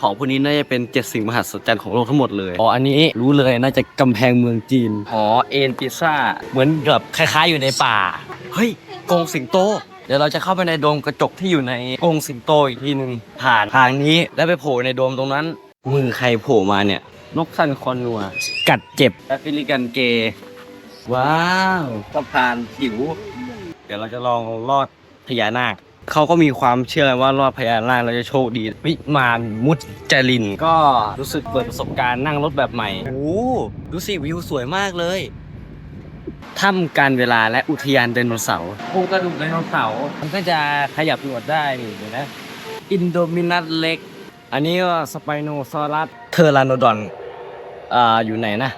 ของพวกนี้น่าจะเป็นเจ็ดสิ่งมหัศจรรย์ของโลกทั้งหมดเลย อ๋อ อันนี้รู้เลยน่าจะกำแพงเมืองจีนหอเอ็นพิซซ่า เหมือนกับคล้าย ๆอยู่ในป่า เฮ้ยกรงสิงโต เดี๋ยวเราจะเข้าไปในโดมกระจกที่อยู่ในกรงสิงโตอีกทีหนึ่งผ่านทางนี้แล้วไปโผล่ในโดมตรงนั้น มือใครโผล่มาเนี่ย นกสันคอนัว กัดเจ็บแอฟริกันเกย์ว้าวสะพานผิว เดี๋ยวเราจะลองลอดพญานาค เขาก็มีความเชื่อว่ารอดพญานาคเราจะโชคดี วิมานมุจลิน ก็รู้สึกเปิดประสบการณ์นั่งรถแบบใหม่โอ้โหดูสิวิวสวยมากเลยถ้ำการเวลาและอุทยานไดโนเสาร์โครงกระดูกไดโนเสาร์มันก็จะขยับหนวดได้นี่เห็นไหมอินโดมินัสเล็ก อันนี้ก็สไปโนซอรัสเทอร์ลานโนดอนอ่าอยู่ไหนนะ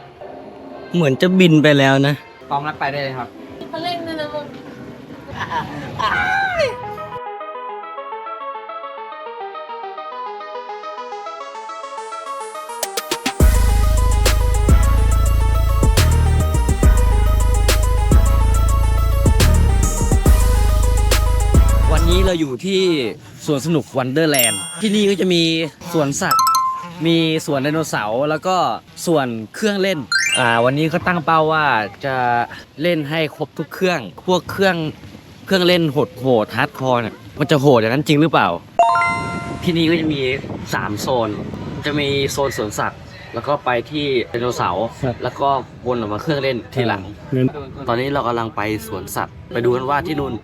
เหมือนจะบินไปแล้วนะพร้อมรับไปได้เลยครับเขาเล่นด้วยนะมึง วันนี้เราอยู่ที่สวนสนุกวันเดอร์แลนด์ที่นี่ก็จะมีสวนสัตว์ มีสวนไดโนเสาร์แล้วก็ส่วนเครื่องเล่นอ่าวันนี้เขาตั้งเป้าว่าจะเล่นให้ครบทุกเครื่อง พวกเครื่องเครื่องเล่นโหดโหดฮาร์ดคอร์เนี่ยมันจะโหดอย่างนั้นจริงหรือเปล่า ที่นี่ก็จะมี 3 โซน จะมีโซนสวนสัตว์ แล้วก็ไปที่ไดโนเสาร์แล้วก็วนออกมาเครื่องเล่นทีหลัง ตอนนี้เรากำลังไปสวนสัตว์ ไปดูกันว่าที่นู่น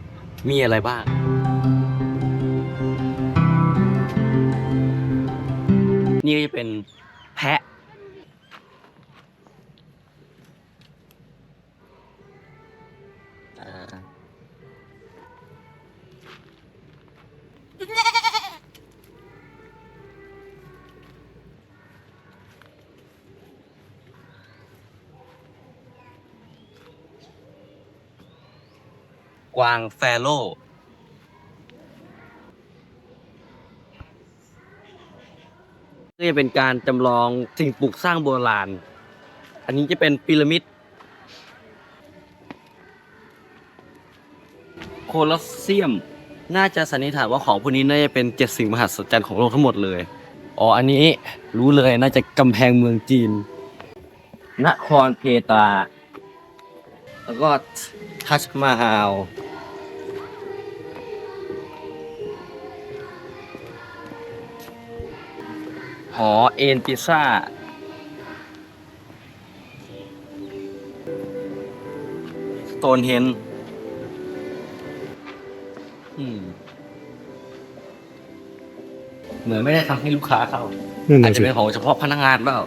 มีอะไรบ้าง นี่ก็จะเป็นแพะ กวางแฟโล จะเป็นการจำลองสิ่งปลูกสร้างโบราณ อันนี้จะเป็นพีระมิดโคลอสเซียม น่าจะสันนิษฐานว่าของพวกนี้น่าจะเป็นเจ็ดสิ่งมหัศจรรย์ของโลกทั้งหมดเลย อ๋อ อันนี้รู้เลยน่าจะกำแพงเมืองจีน นครเพตรา แล้วก็ทัชมาฮาล หอเอ็นพิซซ่า สโตนเฮนอืม เหมือนไม่ได้ทำให้ลูกค้าเข้า นั่นอาจน่ะจะสิเป็นของเฉพาะพนักงานเปล่า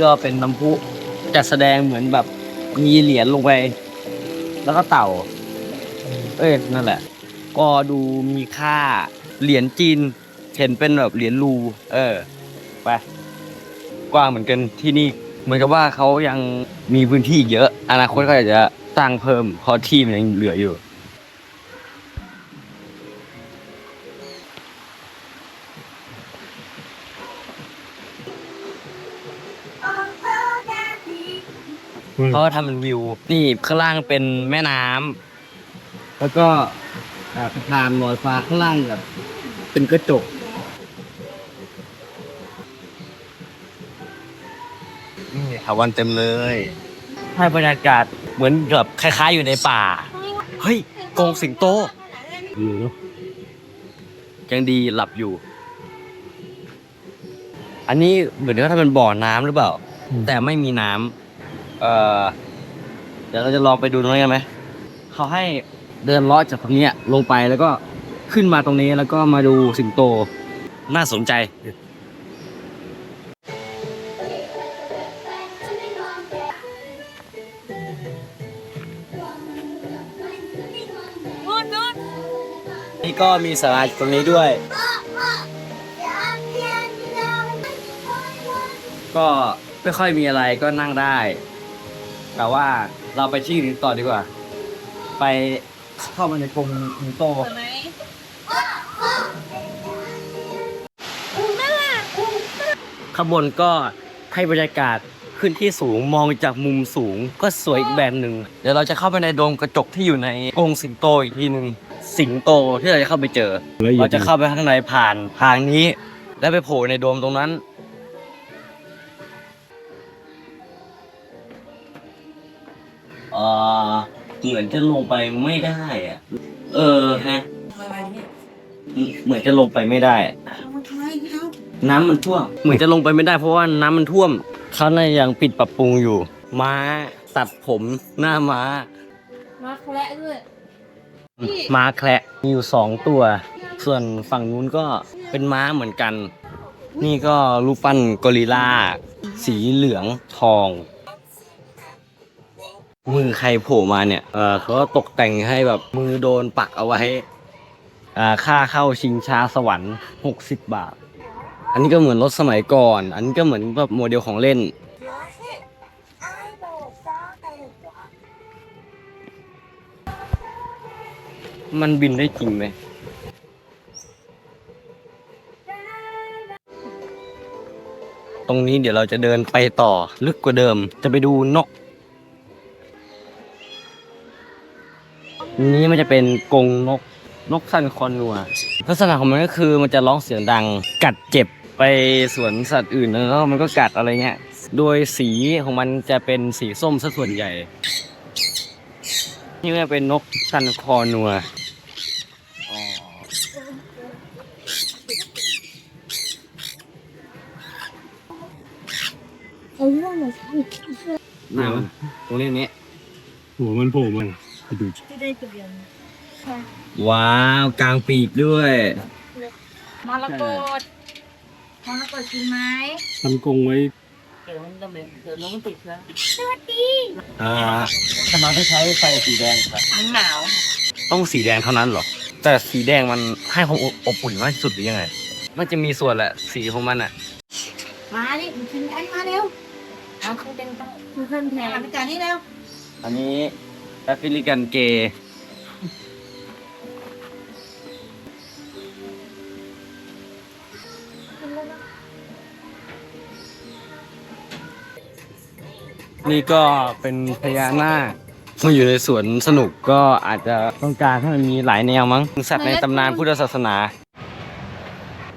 ก็เป็นน้ำพุจัดแสดงเหมือนแบบมีเหรียญลงไป แล้วก็เต่า เอ้ย นั่นแหละ ก็ดูมีค่า เหรียญจีน เห็นเป็นแบบเหรียญรู เออ ไป กว้างเหมือนกันที่นี่ เหมือนกับว่าเขายังมีพื้นที่อีกเยอะ อนาคตก็อาจจะสร้างเพิ่มเพราะที่มันยังเหลืออยู่อืมเขาก็ทำเป็นวิว นี่ข้างล่างเป็นแม่น้ำแล้วก็อ่าสะพานลอยฟ้าข้างล่างแบบ เป็นกระจก นี่ถาวันเต็มเลย ให้บรรยากาศเหมือนกับคล้ายๆอยู่ในป่า เฮ้ยกรงสิงโต อยู่เนอะยังดีหลับอยู่ อันนี้เหมือนว่าถ้าเป็นบ่อน้ำหรือเปล่าแต่ไม่มีน้ำเอ่อเดี๋ยวเราจะลองไปดูตรงนี้กันไหมเขาให้เดินเลาะจากตรงเนี้ยลงไปแล้วก็ ขึ้นมาตรงนี้แล้วก็มาดูสิงโต น่าสนใจนู่นนู่นนี่ก็มีสาราตรงนี้ด้วย ก็ไม่ค่อยมีอะไรก็นั่งได้ แต่ว่าเราไปที่อื่นต่อดีกว่า ไปเข้ามาในกรงสิงโต ข้างบนก็ให้บรรยากาศขึ้นที่สูงมองจากมุมสูงก็สวยอีกแบบหนึ่งเดี๋ยวเราจะเข้าไปในโดมกระจกที่อยู่ในกรงสิงโตอีกทีหนึ่งสิงโตที่เราจะเข้าไปเจอละเอียเราดจะเข้าไปข้างในผ่านทางนี้ แล้วไปโผล่ในโดมตรงนั้น เออเหมือนจะลงไปไม่ได้อะเออฮะเหมือนจะลงไปไม่ได้ น้ำมันท่วมเหมือนจะลงไปไม่ได้เพราะว่าน้ำมันท่วมเขาน่าจะยังปิดปรับปรุงอยู่ ม้าตัดผมหน้าม้า มาแคละด้วยม้าแคระมีอยู่สองตัว ส่วนฝั่งนู้นก็เป็นม้าเหมือนกัน นี่ก็รูปปั้นกอริลลาสีเหลืองทอง มือใครโผล่มาเนี่ยเออเขาก็ตกแต่งให้แบบมือโดนปักเอาไว้อ่าค่าเข้าชิงช้าสวรรค์ 60 บาท อันนี้ก็เหมือนรถสมัยก่อน อันนี้ก็เหมือนแบบโมเดลของเล่น มันบินได้จริงไหมตรงนี้เดี๋ยวเราจะเดินไปต่อลึกกว่าเดิม จะไปดูนก นี้มันจะเป็นกรงนกนกซันคอนัวลักษณะของมันก็คือมันจะร้องเสียงดังกัดเจ็บ ไปสวนสัตว์อื่นแล้วมันก็กัดอะไรเงี้ย โดยสีของมันจะเป็นสีส้มซะส่วนใหญ่ นี่ก็เป็นนกซันคอนัวไอ้เรื่องมันไหนวะตรงนี้นี้หัวมันโผล่มาไปดูที่ได้เปลี่ยนว้าว กลางปีกด้วย มรกต มรกตกินไหมทำกรงไว้เดี๋ยวมันจะเหม็นเดี๋ยวน้องมันติดแล้วอ่าทำไมต้องใช้ไฟสีแดงครับมันหนาวต้องสีแดงเท่านั้นเหรอ แต่สีแดงมันให้ความอบอุ่นมากที่สุดหรือยังไง มันจะมีส่วนแหละสีของมันอะ มาดิมันกินกันมาเร็วเอาขึ้นเป็นต้องขึ้นแทนพิการนี่เร็วอันนี้แอฟริกันเกย์ นี่ก็เป็นพญานาคมาอยู่ในสวนสนุกก็อาจจะต้องการให้มันมีหลายแนวมั้งสัตว์ในตำนานพุทธศาสนา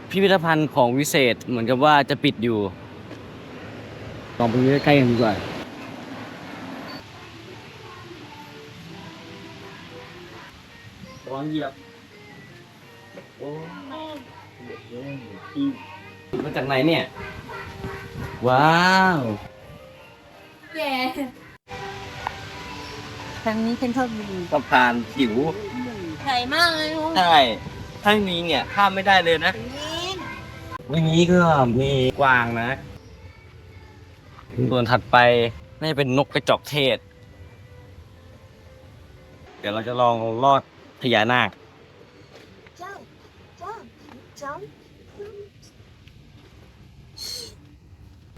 พิพิธภัณฑ์ของวิเศษเหมือนกับว่าจะปิดอยู่ลองไปดูใกล้ๆกันดีกว่าร้อนเหยียบมาจากไหนเนี่ย ว้าว แย่ทางนี้เป็นทอดบุรีสะพานผิว ใหญ่มากเลยลุงใช่ถ้าไม่มีเนี่ยข้ามไม่ได้เลยนะนี่วันนี้ก็มีกวางนะ ส่วนถัดไปน่าจะเป็นนกกระจอกเทศ เดี๋ยวเราจะลองลอดพญานาค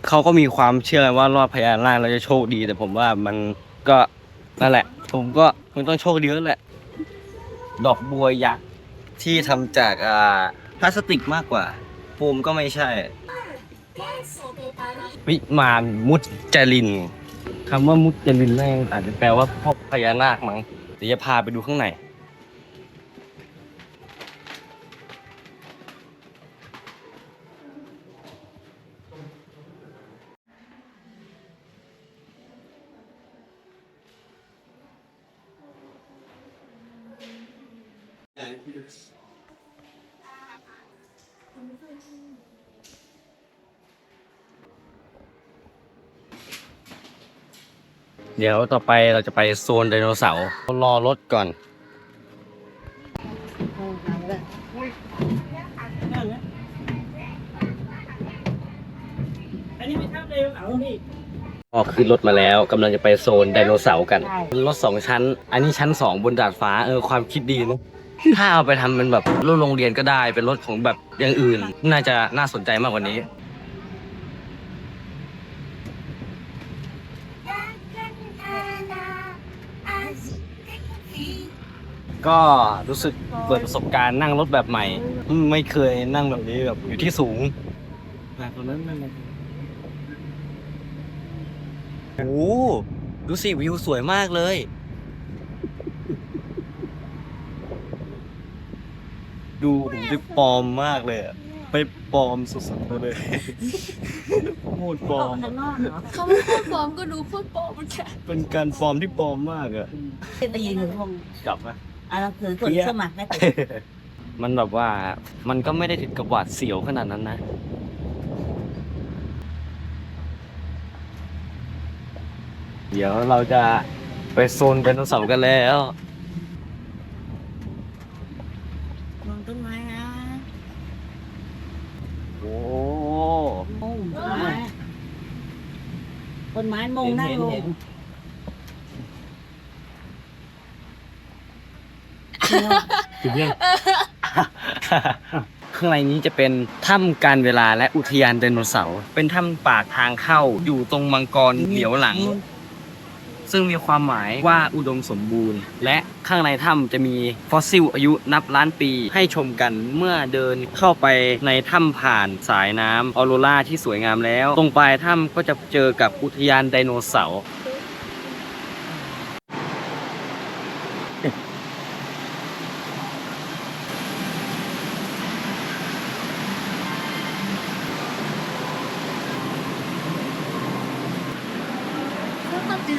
เขาก็มีความเชื่อว่ารอดพญานาคเราจะโชคดี แต่ผมว่ามันก็นั่นแหละ ผมก็มันต้องโชคดีแล้วแหละ ดอกบัวยักษ์ที่ทำจากอ่าพลาสติกมากกว่าโฟมก็ไม่ใช่วิมานมุจลินคำว่ามุจลินแม่งอาจจะแปลว่าพ่อพญานาคมั้งเดี๋ยวจะพาไปดูข้างใน เดี๋ยวต่อไปเราจะไปโซนไดโนเสาร์รอรถก่อนออกขึ้นรถมาแล้วกำลังจะไปโซนไดโนเสาร์กันเป็นรถสองชั้น อันนี้ชั้นสองบนดาดฟ้าเออความคิดดีนะ ถ้าเอาไปทำเป็นแบบรถโรงเรียนก็ได้ เป็นรถของแบบอย่างอื่น น่าจะน่าสนใจมากกว่านี้ ก็รู้สึกเปิดประสบการณ์นั่งรถแบบใหม่ ไม่เคยนั่งแบบนี้แบบอยู่ที่สูงแบบตรงนั้นนั่นโอ้โหดูสิวิวสวยมากเลย ดูผมจะปลอมมากเลยอะไปปลอมสุดๆไปเลยโคตรปลอมข้างนอกเหรอเขาไม่พูดปลอมก็ดูพูดปลอมเหมือนกันเป็นการปลอมที่ปลอมมากอะไปยืนอยู่ห้องจับไหมอะเราถือกดสมัครได้แต่มันแบบว่ามันก็ไม่ได้ถึงกับหวาดเสียวขนาดนั้นนะ เดี๋ยวเราจะไปโซนไดโนเสาร์กันแล้ว มองต้นไม้นะ โอ้ มงต้นไม้ ต้นไม้มงนั่งลงถึงยังข้างในนี้จะเป็นถ้ำการเวลาและอุทยานไดโนเสาร์ เป็นถ้ำปากทางเข้าอยู่ตรงมังกรเหลียวหลัง ซึ่งมีความหมายว่าอุดมสมบูรณ์ และข้างในถ้ำจะมีฟอสซิลอายุนับล้านปี ให้ชมกันเมื่อเดินเข้าไปในถ้ำผ่านสายน้ำออโรราที่สวยงามแล้ว ตรงปลายถ้ำก็จะเจอกับอุทยานไดโนเสาร์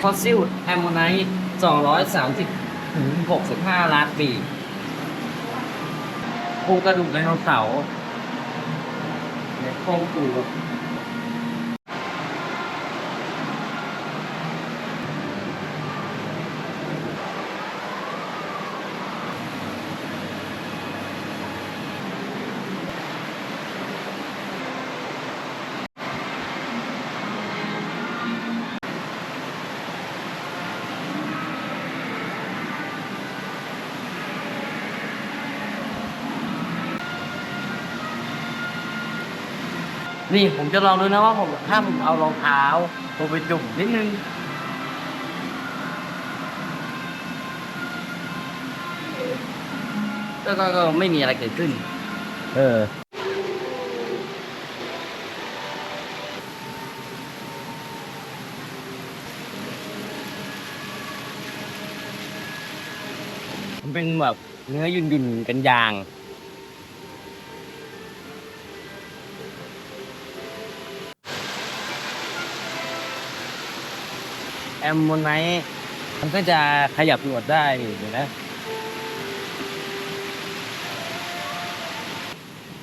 ฟอสซิลแอมโมไนต์230ถึง65 ล้านปีโครงกระดูกไดโนเสาร์โครงกระดูก นี่ผมจะลองดูนะว่าผมถ้าผมเอารองเท้าผมไปจุ่มนิดนึงก็ก็ก็ไม่มีอะไรเกิดขึ้น เออ มันเป็นแบบเนื้อยุ่นยุ่นๆเป็นยาง แอมโมไนท์มันก็จะขยับหนวดได้นี่เห็นไหม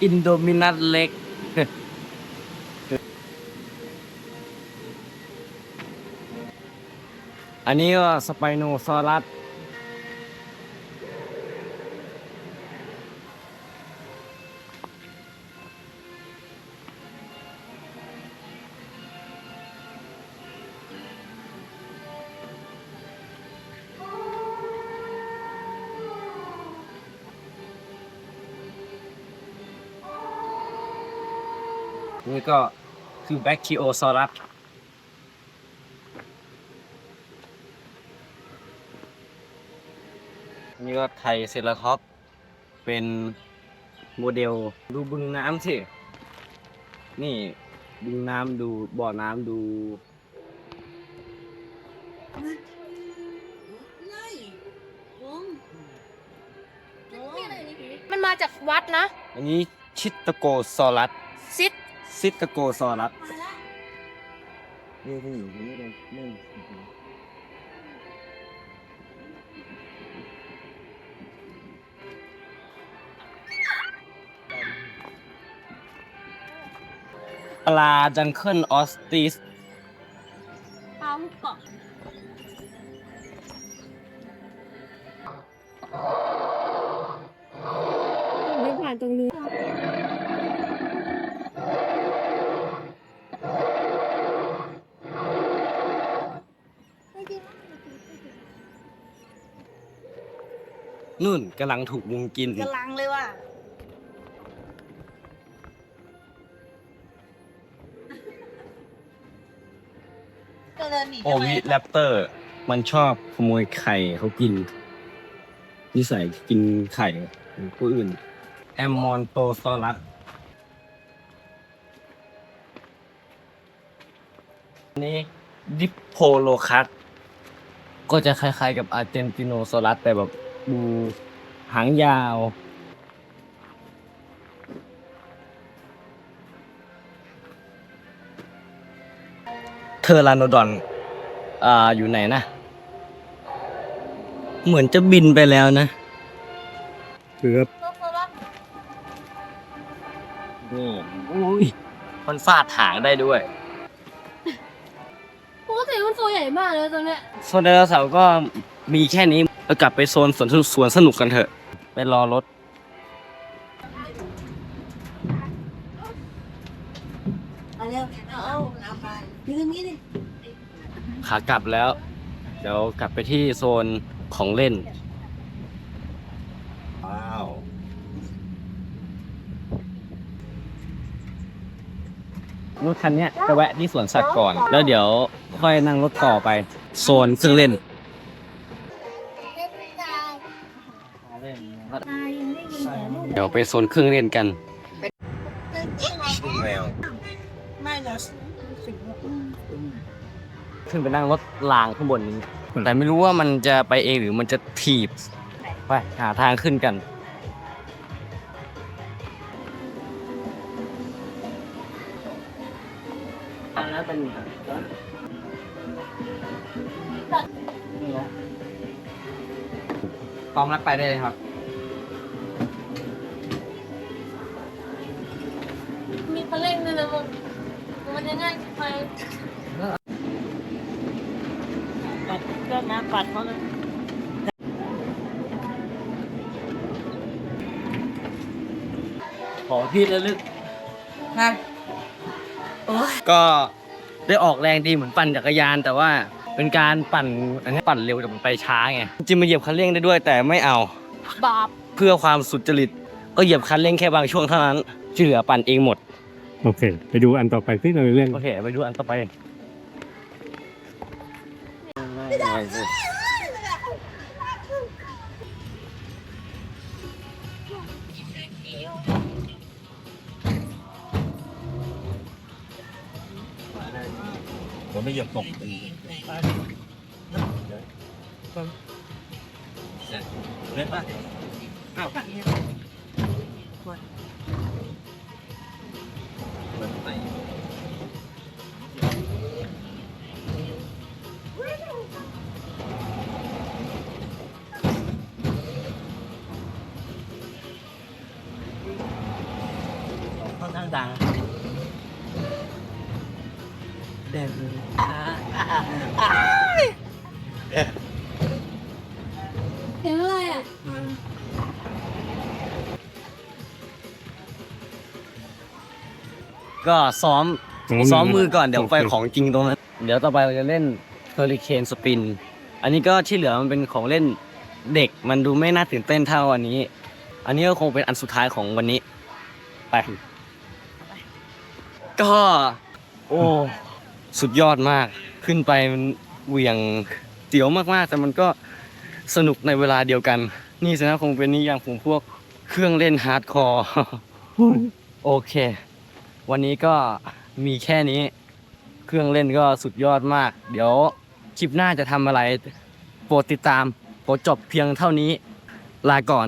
อินโดมินัสเล็ก อันนี้ก็สไปโนซอรัส นี่ก็คือแบคทีโอซอรัสนี่ก็ไทยเซราคอปเป็นโมเดลดูบึงน้ำสิ นี่บึงน้ำดูบ่อน้ำดู มันมาจากวัดนะ อันนี้ชิตโกซอรัสซิด ซิตโกซอรัสนี่ที่อยู่นี่เลยนี่ปลาจังเคิลออสติสปลาหุบเกาะไม่ผ่านตรงนี้ นู่นกำลังถูกมุงกิน กำลังเลยว่ะก็เดินหนีโอวิแรปเตอร์ มันชอบขโมยไข่เขากิน นิสัยกินไข่ของผู้อื่น แอมมอนโตซอรัสอันนี้ดิปโพโลคัสก็จะคล้ายๆกับอาร์เจนติโนซอรัสแต่แบบ ดูหางยาว เทอร์ลานดอนอ่าอยู่ไหนนะ เหมือนจะบินไปแล้วนะ เกือบนี่อ้โหมันฟาดหางได้ด้วยปกติมันตัวใหญ่มากเลยตอนเนี้ยโซนไดโนเสาร์ก็มีแค่นี้ เรากลับไปโซนสวนสวนสนุกกันเถอะ ไปรอรถมาเร็วเอาเอาไปยืนนี้ดิขากลับแล้ว เดี๋ยวกลับไปที่โซนของเล่น ว้าวรถคันเนี้ยจะแวะที่สวนสัตว์ก่อน แล้วเดี๋ยวค่อยนั่งรถต่อไป โซนเครื่องเล่น เดี๋ยวไปโซนเครื่องเล่นกัน แมวไม่เหรอขึ้นไปนั่งรถรางข้างบนนี้ แต่ไม่รู้ว่ามันจะไปเองหรือมันจะถีบ ไปหาทางขึ้นกันอันนั้นเป็นพร้อมรับไปได้เลยครับ ปัดเขาเลยขอพี่ระลึกนะก็ได้ออกแรงดีเหมือนปั่นจักรยาน แต่ว่าเป็นการปั่นอันนี้ปั่นเร็วแต่มันไปช้าไงจริงๆมาเหยียบคันเร่งได้ด้วยแต่ไม่เอาบาปเพื่อความสุจริต ก็เหยียบคันเร่งแค่บางช่วงเท่านั้นที่เหลือปั่นเองหมด โอเค ไปดูอันต่อไปที่เราเรื่องโอเค ไปดูอันต่อไป ดังแดงเลยเห็นอะไรอะก็ซ้อมซ้อมมือก่อนเดี๋ยวไปของจริงตรงนั้น เดี๋ยวต่อไปเราจะเล่นเฮอริเคนสปิน อันนี้ก็ที่เหลือมันเป็นของเล่นเด็กมันดูไม่น่าตื่นเต้นเท่าอันนี้ อันนี้ก็คงเป็นอันสุดท้ายของวันนี้ ไป ก็ โอ้สุดยอดมาก ขึ้นไปมันเหวี่ยงเสียวมากๆ แต่มันก็สนุกในเวลาเดียวกัน นี่สินะคงเป็นนิยามของพวกเครื่องเล่นฮาร์ดคอร์โอเค วันนี้ก็มีแค่นี้ เครื่องเล่นก็สุดยอดมาก เดี๋ยวคลิปหน้าจะทำอะไร โปรดติดตามโปรดจบเพียงเท่านี้ ลาก่อน